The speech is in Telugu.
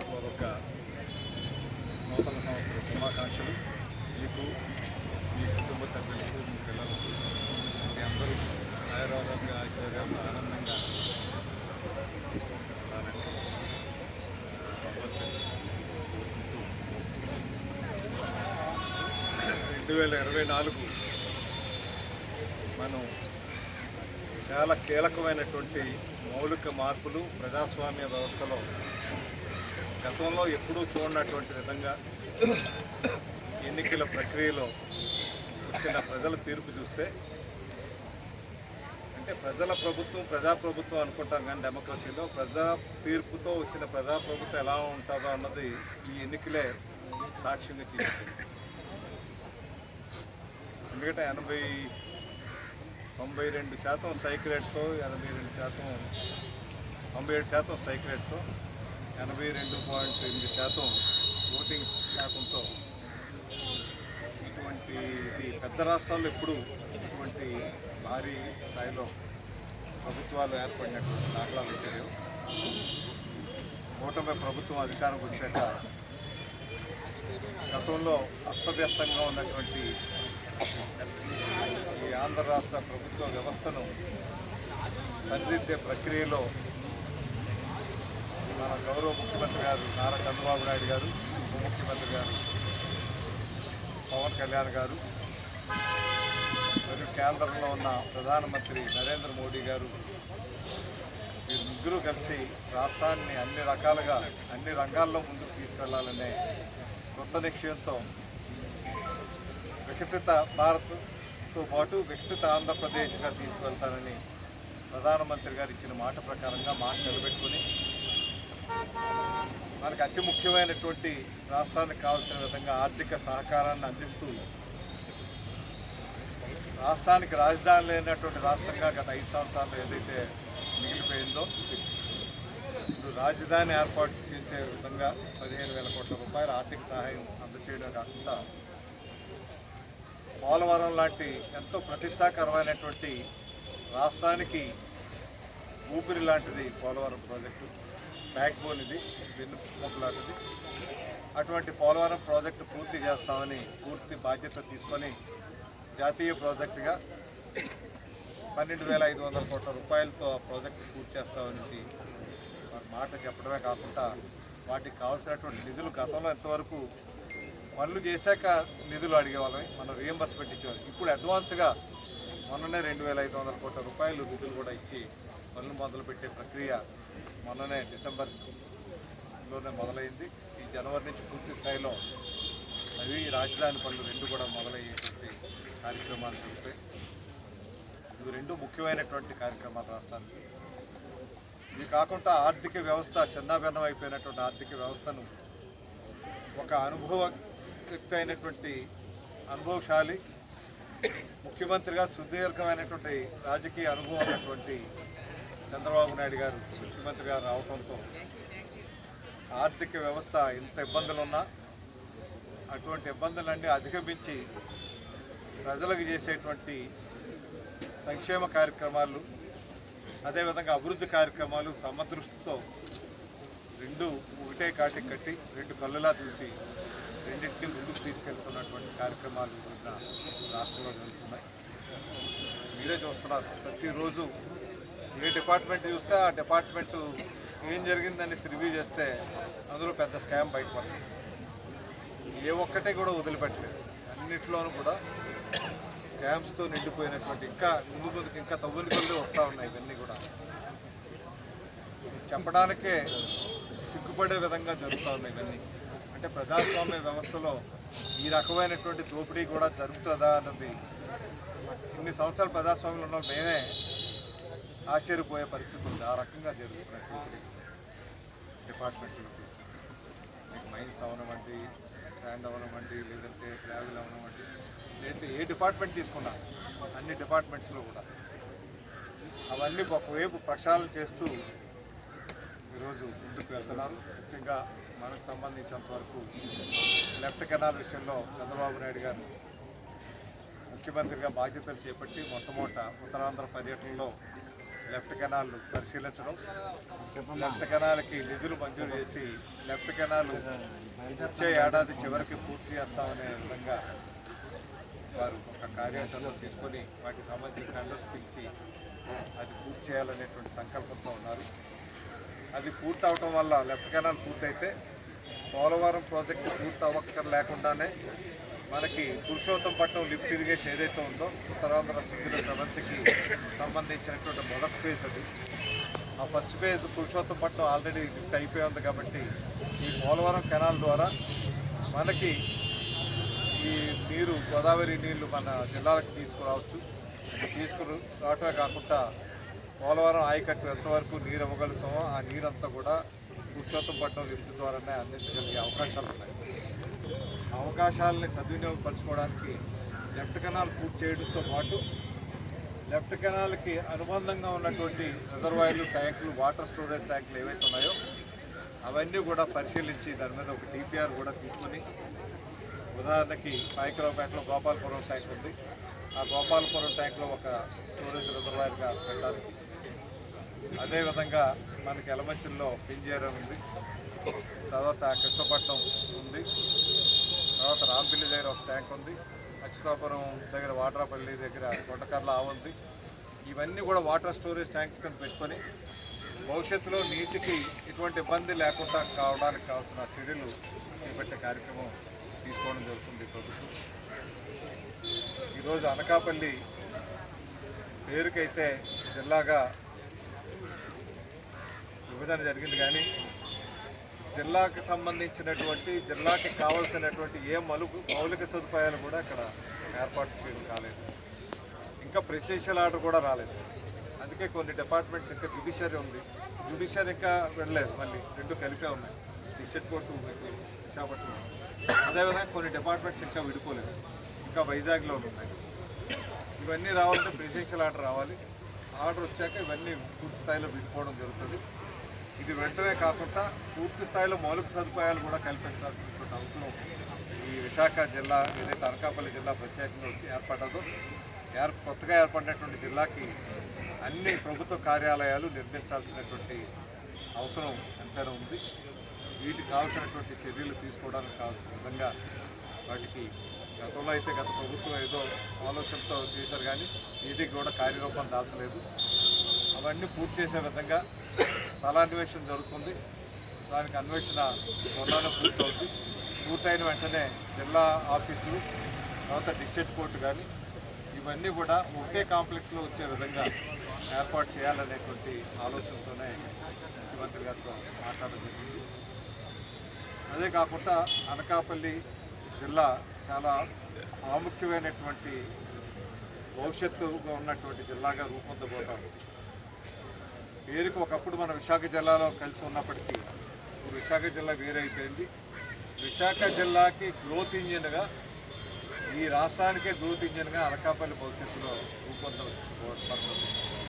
హృదయపూర్వక నూతన సంవత్సర శుభాకాంక్షలు. మీకు మీ కుటుంబ సభ్యులకు మీ పిల్లలకు మీ అందరూ ఆయుర్వేదంగా ఐశ్వర్యంగా ఆనందంగా రెండు వేల ఇరవై నాలుగు మనం చాలా కీలకమైనటువంటి మౌలిక మార్పులు ప్రజాస్వామ్య వ్యవస్థలో గతంలో ఎప్పుడూ చూడనటువంటి విధంగా ఎన్నికల ప్రక్రియలో వచ్చిన ప్రజల తీర్పు చూస్తే అంటే ప్రజల ప్రభుత్వం ప్రజాప్రభుత్వం అనుకుంటాం కానీ డెమోక్రసీలో ప్రజా తీర్పుతో వచ్చిన ప్రజాప్రభుత్వం ఎలా ఉంటుందో అన్నది ఈ ఎన్నికలే సాక్ష్యంగా చూపించింది. ఎందుకంటే ఎనభై తొంభై రెండు శాతం సైక్రేట్తో ఎనభై రెండు శాతం తొంభై ఏడు శాతం సైక్రేట్తో ఎనభై రెండు పాయింట్ ఎనిమిది శాతం ఓటింగ్ శాతంతో ఇటువంటి ఇది పెద్ద రాష్ట్రాల్లో ఎప్పుడు ఇటువంటి భారీ స్థాయిలో ప్రభుత్వాలు ఏర్పడినటువంటి దాఖలాలు లేవు కూటమి ప్రభుత్వం అధికారం వచ్చాక గతంలో అస్తవ్యస్తంగా ఉన్నటువంటి ఈ ఆంధ్ర రాష్ట్ర ప్రభుత్వ వ్యవస్థను సరిదిద్దే ప్రక్రియలో మన గౌరవ ముఖ్యమంత్రి గారు నారా చంద్రబాబు నాయుడు గారు ఉప ముఖ్యమంత్రి గారు పవన్ కళ్యాణ్ గారు మరియు కేంద్రంలో ఉన్న ప్రధానమంత్రి నరేంద్ర మోడీ గారు వీరు ముగ్గురు కలిసి రాష్ట్రాన్ని అన్ని రకాలుగా అన్ని రంగాల్లో ముందుకు తీసుకెళ్ళాలనే కొత్త నిశ్చయంతో వికసిత భారత్తో పాటు వికసిత ఆంధ్రప్రదేశ్గా తీసుకువెళ్తానని ప్రధానమంత్రి గారు ఇచ్చిన మాట ప్రకారంగా మాట నిలబెట్టుకుని మనకు అతి ముఖ్యమైనటువంటి రాష్ట్రానికి కావాల్సిన విధంగా ఆర్థిక సహకారాన్ని అందిస్తూ రాష్ట్రానికి రాజధాని లేనటువంటి రాష్ట్రంగా గత ఐదు సంవత్సరాలు ఏదైతే మిగిలిపోయిందో ఇప్పుడు రాజధాని ఏర్పాటు చేసే విధంగా పదిహేను వేల కోట్ల రూపాయల ఆర్థిక సహాయం అందచేయడం కాకుండా పోలవరం లాంటి ఎంతో ప్రతిష్టాకరమైనటువంటి రాష్ట్రానికి ఊపిరి లాంటిది పోలవరం ప్రాజెక్టు. బ్యాక్ బోన్ ఇది వెన్నుముక లాంటిది. అటువంటి పోలవరం ప్రాజెక్టు పూర్తి చేస్తామని పూర్తి బాధ్యత తీసుకొని జాతీయ ప్రాజెక్టుగా పన్నెండు వేల ఐదు వందల కోట్ల రూపాయలతో ఆ ప్రాజెక్టు పూర్తి చేస్తామనేసి వారి మాట చెప్పడమే కాకుండా వాటికి కావాల్సినటువంటి నిధులు గతంలో ఎంతవరకు పనులు చేశాక నిధులు అడిగేవాళ్ళం మనం రియంబర్స్మెంట్ ఇచ్చేవాళ్ళం. ఇప్పుడు అడ్వాన్స్గా మొన్ననే రెండు వేల ఐదు వందల కోట్ల రూపాయలు నిధులు కూడా ఇచ్చి పనులు మొదలుపెట్టే ప్రక్రియ మొన్ననే డిసెంబర్లోనే మొదలైంది. ఈ జనవరి నుంచి పూర్తి స్థాయిలో అవి రాజధాని పనులు రెండు కూడా మొదలయ్యేటువంటి కార్యక్రమాలు జరుగుతాయి. ఇవి రెండు ముఖ్యమైనటువంటి కార్యక్రమాలు రాష్ట్రానికి. ఇవి కాకుండా ఆర్థిక వ్యవస్థ చిన్నాభిన్నం అయిపోయినటువంటి ఆర్థిక వ్యవస్థను ఒక అనుభవయుక్త అయినటువంటి అనుభవశాలి ముఖ్యమంత్రిగా సుదీర్ఘమైనటువంటి రాజకీయ అనుభవం ఉన్నటువంటి చంద్రబాబు నాయుడు గారు ముఖ్యమంత్రిగా రావడంతో ఆర్థిక వ్యవస్థ ఎంత ఇబ్బందులు ఉన్నా అటువంటి ఇబ్బందులన్నీ అధిగమించి ప్రజలకు చేసేటువంటి సంక్షేమ కార్యక్రమాలు అదేవిధంగా అభివృద్ధి కార్యక్రమాలు సమదృష్టితో రెండు ఒకటే కాటి కట్టి రెండు కళ్ళులా చూసి రెండింటిని ముందుకు తీసుకెళ్తున్నటువంటి కార్యక్రమాలు రాష్ట్రంలో జరుగుతున్నాయి. మీరే చూస్తున్నారు. ప్రతిరోజు ఏ డిపార్ట్మెంట్ చూస్తే ఆ డిపార్ట్మెంట్ ఏం జరిగిందని రివ్యూ చేస్తే అందులో పెద్ద స్కామ్ బయటపడింది. ఏ ఒక్కటే కూడా వదిలిపెట్టలేదు. అన్నిట్లోనూ కూడా స్కామ్స్తో నిండిపోయినటువంటి ఇంకా ముందు ముందుకు ఇంకా తవ్వులు కొద్ది వస్తూ ఉన్నాయి ఇవన్నీ కూడా. చెప్పడానికే సిగ్గుపడే విధంగా జరుగుతూ ఉన్నాయి ఇవన్నీ. అంటే ప్రజాస్వామ్య వ్యవస్థలో ఈ రకమైనటువంటి దోపిడీ కూడా జరుగుతుందా అన్నది ఇన్ని సంవత్సరాలు ప్రజాస్వామ్యంలో ఉన్న మేమే ఆశ్చర్యపోయే పరిస్థితి ఉంది. ఆ రకంగా జరుగుతున్నాయి డిపార్ట్మెంట్లో మీకు మైన్స్ అవనవంటి శాండ్ అవనవంటి లేదంటే ట్రావెల్ అవనవంటి లేదంటే ఏ డిపార్ట్మెంట్ తీసుకున్నా అన్ని డిపార్ట్మెంట్స్లో కూడా. అవన్నీ ఒకవైపు ప్రక్షాళన చేస్తూ ఈరోజు ముందుకు వెళ్తున్నారు. ముఖ్యంగా మనకు సంబంధించినంత వరకు లెఫ్ట్ కెనాల్ విషయంలో చంద్రబాబు నాయుడు గారు ముఖ్యమంత్రిగా బాధ్యతలు చేపట్టి మొట్టమొదట ఉత్తరాంధ్ర పర్యటనలో లెఫ్ట్ కెనాల్ పరిశీలించడం. లెఫ్ట్ కెనాల్కి నిధులు మంజూరు చేసి లెఫ్ట్ కెనాల్ వచ్చే ఏడాది చివరికి పూర్తి చేస్తామనే విధంగా వారు ఒక కార్యాచరణ తీసుకొని వాటికి సంబంధించిన టెండర్స్ పిలిచి అది పూర్తి చేయాలనేటువంటి సంకల్పంతో ఉన్నారు. అది పూర్తి అవటం వల్ల లెఫ్ట్ కెనాల్ పూర్తయితే పోలవరం ప్రాజెక్టు పూర్తి అవ్వక్కర్ లేకుండానే మనకి పురుషోత్తంపట్నం లిఫ్ట్ ఇరిగేషన్ ఏదైతే ఉందో ఉత్తరాంధ్ర సుందర సెవెంత్కి సంబంధించినటువంటి మొదటి ఫేజ్ అది. ఆ first phase Purushottapatnam already lift అయిపోయి ఉంది కాబట్టి ఈ పోలవరం కెనాల్ ద్వారా మనకి ఈ నీరు గోదావరి నీళ్ళు మన జిల్లాలకు తీసుకురావచ్చు. తీసుకుని రావటమే కాకుండా పోలవరం ఆయకట్టు ఎంతవరకు నీరు ఇవ్వగలుగుతామో ఆ నీరంతా కూడా పురుషోత్తంపట్నం లిఫ్ట్ ద్వారానే అందించగలిగే అవకాశాలు ఉన్నాయి. అవకాశాలని సద్వినియోగపరచుకోవడానికి లెఫ్ట్ కెనాల్ పూర్తి చేయడంతో పాటు లెఫ్ట్ కెనాల్కి అనుబంధంగా ఉన్నటువంటి రిజర్వాయర్లు ట్యాంకులు వాటర్ స్టోరేజ్ ట్యాంకులు ఏవైతే ఉన్నాయో అవన్నీ కూడా పరిశీలించి దాని మీద ఒక టీపీఆర్ కూడా తీసుకుని ఉదాహరణకి పాయకరావుపేటలో గోపాలపురం ట్యాంక్ ఉంది. ఆ గోపాలపురం ట్యాంక్లో ఒక స్టోరేజ్ రిజర్వాయర్గా పెట్టడానికి అదేవిధంగా మనకి ఎలమంచిల్లో పింజేరం ఉంది. తర్వాత కృష్ణపట్నం ఉంది. తర్వాత రాంపల్లి దగ్గర ఒక ట్యాంక్ ఉంది. అచ్యుతాపురం దగ్గర వాటరాపల్లి దగ్గర కొండకర్ల ఆవు ఉంది. ఇవన్నీ కూడా వాటర్ స్టోరేజ్ ట్యాంక్స్ కింద పెట్టుకొని భవిష్యత్తులో నీటికి ఎటువంటి ఇబ్బంది లేకుండా కావడానికి కావాల్సిన చర్యలు చేపట్టే కార్యక్రమం తీసుకోవడం జరుగుతుంది ప్రభుత్వం. ఈరోజు అనకాపల్లి పేరుకైతే జిల్లాగా విభజన జరిగింది కానీ జిల్లాకి సంబంధించినటువంటి జిల్లాకి కావాల్సినటువంటి ఏ మలుగు మౌలిక సదుపాయాలు కూడా ఇక్కడ ఏర్పాటు చేయడం కాలేదు. ఇంకా ప్రెసిషియల్ ఆర్డర్ కూడా రాలేదు. అందుకే కొన్ని డిపార్ట్మెంట్స్ ఇంకా జుడిషియరీ ఉంది. జుడిషియరీ ఇంకా వెళ్ళలేదు మళ్ళీ రెండు కలిపే ఉన్నాయి. డిస్ట్రిక్ట్ కోర్టు విశాఖపట్నం అదేవిధంగా కొన్ని డిపార్ట్మెంట్స్ ఇంకా విడిపోలేదు. ఇంకా వైజాగ్లో ఉన్నాయి. ఇవన్నీ రావాలంటే ప్రెసిడెన్షియల్ ఆర్డర్ రావాలి. ఆర్డర్ వచ్చాక ఇవన్నీ పూర్తి స్థాయిలో విడిపోవడం జరుగుతుంది. ఇది వెంటనే కాకుండా పూర్తి స్థాయిలో మౌలిక సదుపాయాలు కూడా కల్పించాల్సినటువంటి అవసరం ఈ విశాఖ జిల్లా ఏదైతే అనకాపల్లి జిల్లా ప్రత్యేకంగా వచ్చి ఏర్పడ్డదో ఏర్ కొత్తగా ఏర్పడినటువంటి జిల్లాకి అన్ని ప్రభుత్వ కార్యాలయాలు నిర్మించాల్సినటువంటి అవసరం ఎంతైనా ఉంది. వీటికి కావాల్సినటువంటి చర్యలు తీసుకోవడానికి కావాల్సిన విధంగా వాటికి గతంలో అయితే గత ప్రభుత్వం ఏదో ఆలోచనతో చేశారు కానీ వీటికి కూడా కార్యరూపం దాల్చలేదు అవన్నీ పూర్తి చేసే విధంగా స్థలాన్వేషణ జరుగుతుంది. దానికి అన్వేషణ త్వరలోనే పూర్తవుతుంది. పూర్తయిన వెంటనే జిల్లా ఆఫీసులు తర్వాత డిస్ట్రిక్ట్ కోర్టు కానీ ఇవన్నీ కూడా ఒకే కాంప్లెక్స్లో వచ్చే విధంగా ఏర్పాటు చేయాలనేటువంటి ఆలోచనతోనే ముఖ్యమంత్రి గారితో మాట్లాడడం జరిగింది. అదే కాకుండా అనకాపల్లి జిల్లా చాలా ప్రాముఖ్యమైనటువంటి భవిష్యత్తుగా ఉన్నటువంటి జిల్లాగా రూపొందబోతారు. పేరుకు ఒకప్పుడు మన విశాఖ జిల్లాలో కలిసి ఉన్నప్పటికీ ఇప్పుడు విశాఖ జిల్లా వేరైపోయింది. విశాఖ జిల్లాకి గ్రోత్ ఇంజిన్గా ఈ రాష్ట్రానికే గ్రోత్ ఇంజిన్గా అనకాపల్లి భవిష్యత్తులో రూపొందవచ్చు